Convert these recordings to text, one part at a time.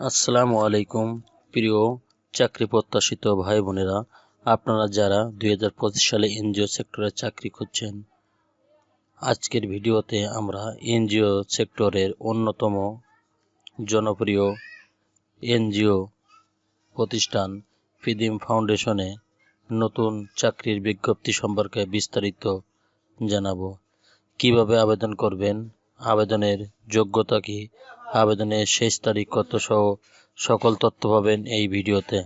আসসালামু আলাইকুম, প্রিয় চাকরি প্রত্যাশিত ভাই বোনেরা। আপনারা যারা দু হাজার পঁচিশ সালে এনজিও সেক্টরে চাকরি খুঁজছেন, আজকের ভিডিওতে আমরা এনজিও সেক্টরের অন্যতম জনপ্রিয় এনজিও প্রতিষ্ঠান ফিদিম ফাউন্ডেশনে নতুন চাকরির বিজ্ঞপ্তি সম্পর্কে বিস্তারিত জানাব। কীভাবে আবেদন করবেন, আবেদনের যোগ্যতা কি আবেদনের শেষ তারিখ কত সহ সকল তথ্য পাবেন এই ভিডিওতে।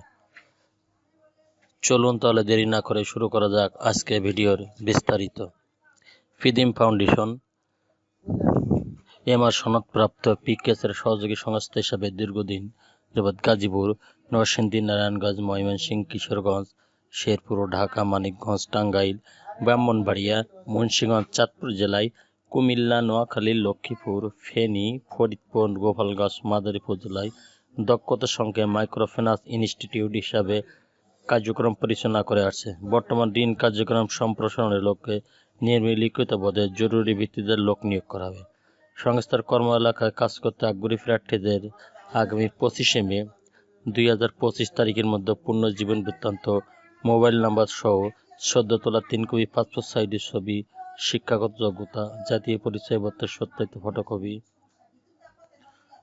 চলুন তাহলে দেরি না করে শুরু করা যাক আজকে ভিডিওর বিস্তারিত। ফিদিম ফাউন্ডেশন এমআর সনদপ্রাপ্ত পিকেসের সহযোগী সংস্থা হিসাবে দীর্ঘদিন যাবৎ গাজীপুর, নরসিংদী, নারায়ণগঞ্জ ময়মনসিংহ কিশোরগঞ্জ, শেরপুর ঢাকা, মানিকগঞ্জ, টাঙ্গাইল, ব্রাহ্মণবাড়িয়া, মুন্সিগঞ্জ, চাঁদপুর জেলায় কুমিল্লা, নোয়াখালী, লক্ষ্মীপুর, ফেনী, ফরিদপুর, গোপালগঞ্জ, মাদারীপুর জেলায় দক্ষতা সঙ্গে মাইক্রোফিন্যান্স ইনস্টিটিউট হিসাবে কার্যক্রম পরিচালনা করে আসছে। বর্তমান ঋণ কার্যক্রম সম্প্রসারণের লক্ষ্যে পদে জরুরি ভিত্তিতে লোক নিয়োগ করা হবে। সংস্থার কর্ম এলাকায় কাজ করতে আগ্রহী প্রার্থীদের আগামী পঁচিশে মে দুই হাজার পঁচিশ তারিখের মধ্যে পূর্ণ জীবন বৃত্তান্ত মোবাইল নাম্বার সহ সদ্য তোলা তিন কপি পাসপোর্ট সাইজের ছবি শিক্ষাগত যোগ্যতা, জাতীয় পরিচয়পত্রের সত্যায়িত ফটোকপি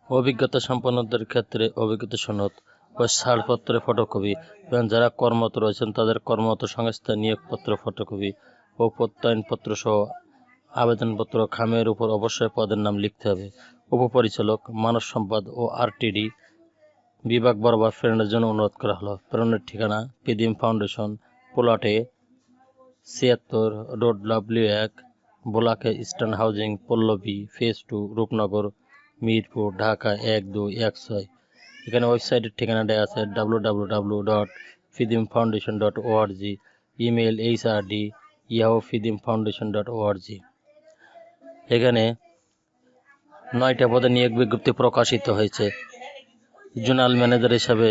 অভিজ্ঞতা সম্পন্নদের ক্ষেত্রে অভিজ্ঞতা সনদ ও ছাড়পত্রের ফটোকপি। এবং যারা কর্মরত রয়েছেন, তাদের কর্মরত সংস্থার নিয়োগপত্র, ফটোকপি ও প্রত্যয়নপত্র সহ আবেদনপত্র খামের উপর অবশ্যই পদের নাম লিখতে হবে। উপপরিচালক, মানব সম্পদ ও আরটিডি বিভাগ বরাবর প্রেরণের জন্য অনুরোধ করা হলো। প্রেরণের ঠিকানা পিদিম ফাউন্ডেশন, পোলাটে ছিয়াত্তর, রোড ডাব্লিউ এক, বোলাকে eastern housing, Pallabi, phase two, Rupnagar, Mirpur, Dhaka এক, দুই, এক, ছয়। এখানে ওয়েবসাইটের ঠিকানাটা আছে W W W dot Fidim foundation dot ORG email H R D Yahoo Fidim foundation dot ORG এখানে নয়টা পদে নিয়োগ বিজ্ঞপ্তি প্রকাশিত হয়েছে। জোনাল ম্যানেজার হিসাবে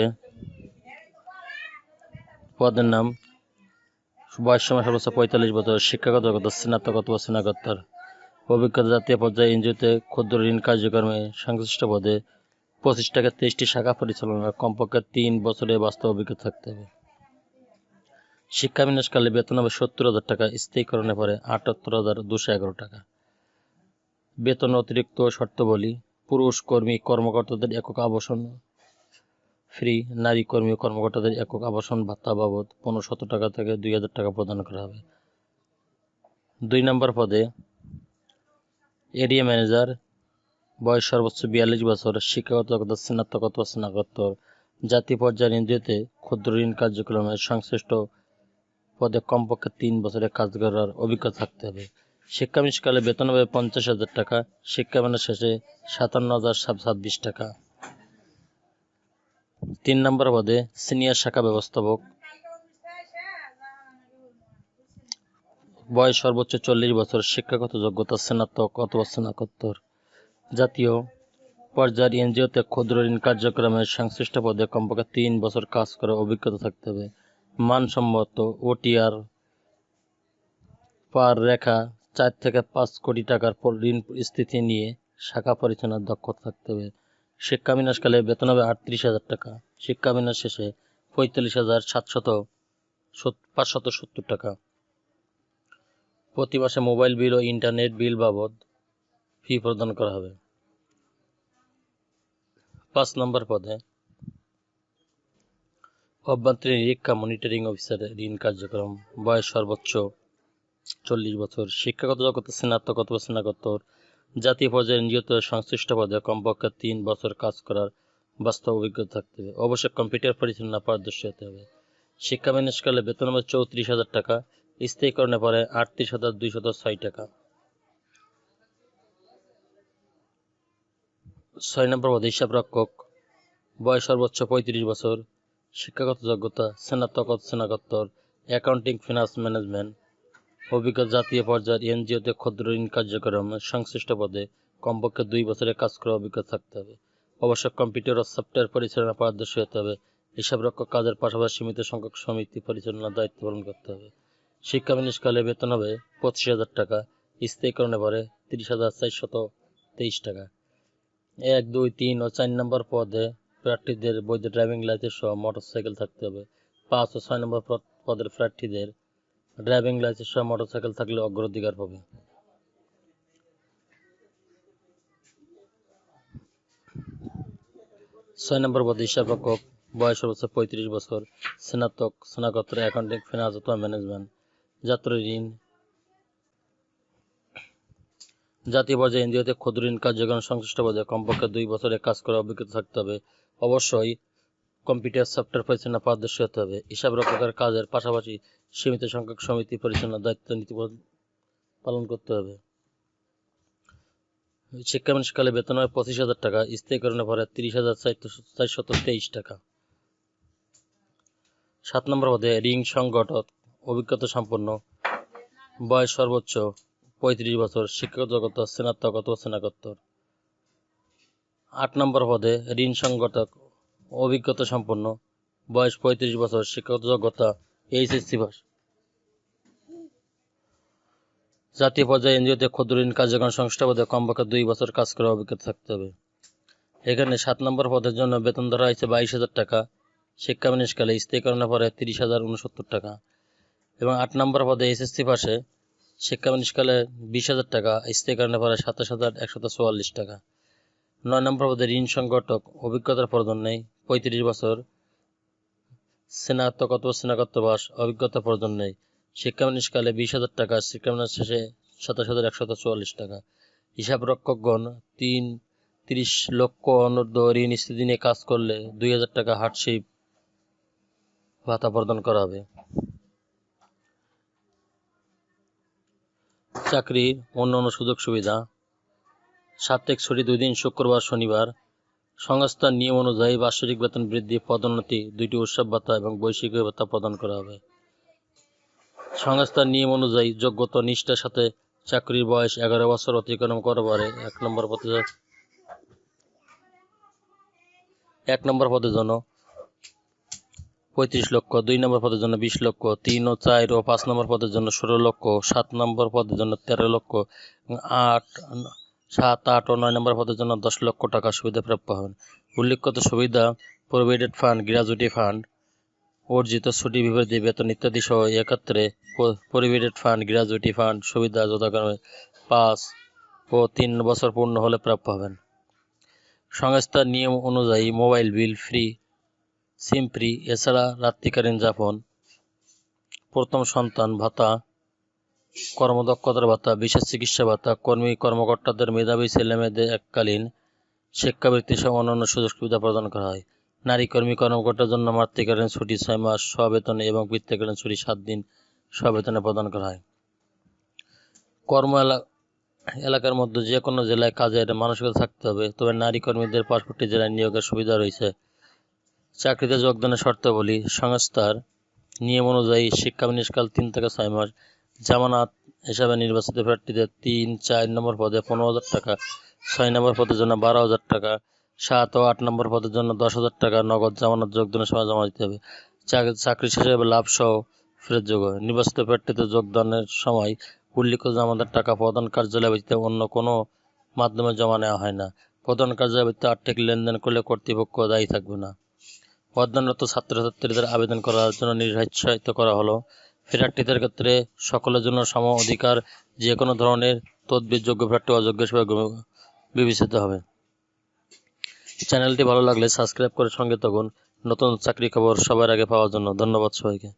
পদের নাম বয়স সময় সর্বোচ্চ পঁয়তাল্লিশ বছর, শিক্ষাগত যোগ্যতা স্নাতক অথবা স্নাতকোত্তর। অভিজ্ঞতা জাতীয় পর্যায়ে এনজিওতে ক্ষুদ্র ঋণ কার্যক্রমে সংশ্লিষ্ট পদে পঁচিশ টাকা তেইশটি শাখা পরিচালনা কমপক্ষে তিন বছরের বাস্তব অভিজ্ঞতা থাকতে হবে। শিক্ষা বিন্যাসকালে বেতন হবে সত্তর হাজার টাকা স্থায়ীকরণের পরে আটাত্তর হাজার দুশো এগারো টাকা। বেতন অতিরিক্ত শর্তাবলী, পুরুষ কর্মী, কর্মকর্তাদের একক আবাসন ফ্রি নারী কর্মী ও কর্মকর্তাদের একক আবাসন ভাতা বাবদ পনেরোশত টাকা থেকে দুই হাজার টাকা প্রদান করা হবে। দুই নম্বর পদে এরিয়া ম্যানেজার, বয়স সর্বোচ্চ বিয়াল্লিশ বছর, শিক্ষাগত যোগ্যতা স্নাতক অথবা স্নাতকোত্তর জাতীয় পর্যায়ে ক্ষুদ্র ঋণ কার্যক্রমের সংশ্লিষ্ট পদে কমপক্ষে তিন বছরের কাজ করার অভিজ্ঞতা থাকতে হবে। শিক্ষামিশকালে বেতন হবে পঞ্চাশ হাজার টাকা শিক্ষামেনের শেষে সাতান্ন হাজার ছাব্বিশ টাকা। তিন নম্বর পদে সিনিয়র শাখা ব্যবস্থাপক। বয়স সর্বোচ্চ চল্লিশ বছর, শিক্ষাগত যোগ্যতা স্নাতক অথবা স্নাতকোত্তর। জাতীয় পর্যায়ের এনজিওতে ক্ষুদ্র ঋণ কার্যক্রমের সংশ্লিষ্ট পদে কমপক্ষে তিন বছর কাজ করার অভিজ্ঞতা থাকতে হবে। মানসম্মত ওটিআর পার রেখা চার থেকে পাঁচ কোটি টাকার ঋণ স্থিতি নিয়ে শাখা পরিচালনার দক্ষতা থাকতে হবে। শিক্ষা বিনাশকালে বেতন হবে আটত্রিশ হাজার টাকা। শিক্ষা বিনাশ শেষে পঁয়তাল্লিশ হাজার সাতশত পাঁচশত সত্তর টাকা। প্রতি মাসে মোবাইল বিল ও ইন্টারনেট বিল বাবদ ফি প্রদান করা হবে। পাঁচ নম্বর পদে অভ্যন্তরীণ নিরীক্ষা মনিটরিং অফিসার ঋণ কার্যক্রম। বয়স সর্বোচ্চ চল্লিশ বছর। শিক্ষাগত যোগ্যতা স্নাতক অথবা স্নাতকোত্তর। জাতীয় পর্যায়ে নিযুক্ত সংশ্লিষ্ট পদে কমপক্ষে তিন বছর কাজ করার বাস্তব অভিজ্ঞতা থাকতে হবে। অবশ্যই কম্পিউটার পরিচালনা পারদর্শী হতে হবে। শিক্ষা বিন্যাসকালে বেতন হবে চৌত্রিশ হাজার টাকা স্থায়ীকরণে পরে আটত্রিশ হাজার দুইশত ছয় টাকা। ছয় নম্বর পদে হিসাব রক্ষক বয়স সর্বোচ্চ পঁয়ত্রিশ বছর, শিক্ষাগত যোগ্যতা স্নাতক স্নাতকোত্তর, অ্যাকাউন্টিং, ফিনান্স ম্যানেজমেন্ট অভিজ্ঞতা জাতীয় পর্যায়ের এনজিওতে ক্ষুদ্র ঋণ কার্যক্রম সংশ্লিষ্ট পদে কমপক্ষে দুই বছরের কাজ করার অভিজ্ঞতা থাকতে হবে। অবশ্য কম্পিউটার ও সফটওয়্যার পরিচালনা পারদর্শী হতে হবে। হিসাবরক্ষক কাজের পাশাপাশি সীমিত সংখ্যক সমিতি পরিচালনার দায়িত্ব পালন করতে হবে। শিক্ষা বিনিষ্কালে বেতন হবে পঁচিশ হাজার টাকা, স্থায়ীকরণে পরে তিরিশ হাজার চারশত তেইশ টাকা। এক, দুই, তিন ও চার নম্বর পদে প্রার্থীদের বৈধ ড্রাইভিং লাইসেন্স সহ মোটরসাইকেল থাকতে হবে। পাঁচ ও ছয় নম্বর পদের প্রার্থীদের ড্রাইভিং লাইসেন্স সহ মোটরসাইকেল থাকলে অগ্রাধিকার পাবে। ছয় নম্বর পদে হিসাবরক্ষক বয়স সর্বোচ্চ পঁয়ত্রিশ বছর, স্নাতক, স্নাতকোত্তর অ্যাকাউন্টিং ফিনান্স অথবা ম্যানেজমেন্ট যাত্রা ঋণ, জাতীয় পর্যায়ে এনজিওতে ক্ষুদ্র ঋণ কার্যক্রম সংশ্লিষ্ট পদে কমপক্ষে দুই বছরে কাজ করার অভিজ্ঞতা থাকতে হবে। অবশ্যই কম্পিউটার সফটওয়্যার পরিচালনা পারদর্শী হতে হবে। হিসাব রক্ষকের কাজের পাশাপাশি সীমিত সংখ্যক সমিতি পরিচালনার দায়িত্ব নীতি পালন করতে হবে। শিক্ষামানসকালে বেতন হয় পঁচিশ হাজার টাকা স্থায়ীকরণের পরে তিরিশ হাজার চারশত তেইশ টাকা। সাত নম্বর পদে রিং সংগঠক, অভিজ্ঞতা সম্পন্ন, বয়স সর্বোচ্চ পঁয়ত্রিশ বছর, শিক্ষক জগত স্নাতক অথবা স্নাতকোত্তর। আট নম্বর পদে ঋণ সংগঠক অভিজ্ঞতা সম্পন্ন। বয়স পঁয়ত্রিশ বছর শিক্ষক যোগ্যতা এইচএসসি পাস। জাতীয় পর্যায়ে এনজিওতে ক্ষুদ্র ঋণ কার্যক্রম সংস্থা পদে কমপক্ষে দুই বছর কাজ করার অভিজ্ঞতা থাকতে হবে। এখানে সাত নম্বর পদের জন্য বেতন ধরা হয়েছে বাইশ হাজার টাকা। শিক্ষা মিনিসকালে স্থায়ীকরণের পরে তিরিশ হাজার উনসত্তর টাকা। এবং আট নম্বর পদে এসএসসি পাশে শিক্ষা মিনিসকালে বিশ হাজার টাকা, স্থায়ীকরণের পরে সাতাশ হাজার একশত চুয়াল্লিশ টাকা। নয় নম্বর পদে ঋণ সংগঠক অভিজ্ঞতার প্রয়োজন নেই। পঁয়ত্রিশ বছর স্নাতক অথবা স্নাতকোত্তর পাস অভিজ্ঞতা প্রয়োজন নেই। শিক্ষামিনিসকালে বিশ হাজার টাকা শিক্ষামিনিস শেষে সাতাশ হাজার একশত চুয়াল্লিশ টাকা। হিসাব রক্ষকগণ তিন তিরিশ লক্ষ অনূর্ধ্ব ঋণ স্থিতি নিয়ে কাজ করলে দুই হাজার টাকা হার্ডশিপ ভাতা প্রদান করা হবে। চাকরির অন্যান্য সুযোগ সুবিধা সাপ্তাহিক ছুটি দুই দিন, শুক্রবার, শনিবার। সংস্থার নিয়ম অনুযায়ী বার্ষিক বেতন বৃদ্ধি, পদোন্নতি দুইটি উৎসব ভাতা এবং বৈশ্বিক ভাতা প্রদান করা হবে। সংস্থার নিয়ম অনুযায়ী যোগ্যতা নিষ্ঠার সাথে চাকরির বয়স এগারো বছর অতিক্রম করার পরে এক নম্বর পদে এক নম্বর পদের জন্য পঁয়ত্রিশ লক্ষ, দুই নম্বর পদের জন্য বিশ লক্ষ, তিন ও চার ও পাঁচ নম্বর পদের জন্য ষোলো লক্ষ, সাত নম্বর পদের জন্য তেরো লক্ষ আট সাত, আট ও নয় নম্বর পদের জন্য দশ লক্ষ টাকা সুবিধা প্রাপ্য হবেন উল্লেখিত সুবিধা, প্রভিডেন্ট ফান্ড গ্র্যাজুইটি ফান্ড, অর্জিত ছুটি বিবৃতি বেতন ইত্যাদি সহ একত্রে প্রভিডেন্ট ফান্ড গ্র্যাজুইটি ফান্ড, সুবিধা যথাক্রমে পাঁচ ও তিন বছর পূর্ণ হলে প্রাপ্য হবেন। সংস্থার নিয়ম অনুযায়ী mobile bill free, SIM free, এছাড়া রাত্রিকালীন যাপন, প্রথম সন্তান ভাতা কর্মদক্ষতার ভাতা বিশেষ চিকিৎসা ভাতা কর্মী কর্মকর্তাদের, মেধাবী ছেলেমেয়েদের এককালীন শিক্ষাবৃত্তি সহ অন্যান্য সুযোগ সুবিধা প্রদান করা হয়। নারী কর্মী কর্মকর্তার জন্য মাতৃকালীন ছুটি ছয় মাস সবেতনে এবং পিতৃকালীন ছুটি সাত দিন সবেতনে প্রদান করা হয়। কর্ম এলাকার মধ্যে যে কোনো জেলায় কাজের মানসিকতা থাকতে হবে, তবে নারী কর্মীদের পাসপোর্টটি জেলায় নিয়োগের সুবিধা রয়েছে। চাকরিতে যোগদানের শর্তাবলী সংস্থার নিয়ম অনুযায়ী শিক্ষা নিষ্কাল তিন থেকে ছয় মাস জামানত হিসাবে নির্বাচিত প্রার্থীদের তিন, চার নম্বর পদে পনেরো হাজার টাকা, ছয় নম্বর পদের জন্য বারো হাজার টাকা, সাত ও আট নম্বর পদের জন্য দশ হাজার টাকা নগদ জামানত যোগদানের সময় জমা দিতে হবে। চাকরি শেষে লাভ সহ ফেরত যোগ হয়। নির্বাচিত প্রার্থীদের যোগদানের সময় উল্লিখিত জামাতের টাকা প্রধান কার্যালয় ব্যতীত অন্য কোনো মাধ্যমে জমা নেওয়া হয় না। প্রধান কার্যালয় ব্যতীত আর্থিক লেনদেন করলে কর্তৃপক্ষ দায়ী থাকবে না। অধ্যয়নরত ছাত্রছাত্রীদের আবেদন করার জন্য নিরুৎসাহিত করা হলো। প্রার্থীদের ক্ষেত্রে সকলের জন্য সম অধিকার যে কোনো ধরনের তদবিরযোগ্য প্রার্থী, অযোগ্য হিসেবে বিবেচিত হবে। চ্যানেলটি ভালো লাগলে সাবস্ক্রাইব করে সঙ্গে তখন নতুন চাকরি খবর সবার আগে পাওয়ার জন্য ধন্যবাদ সবাইকে।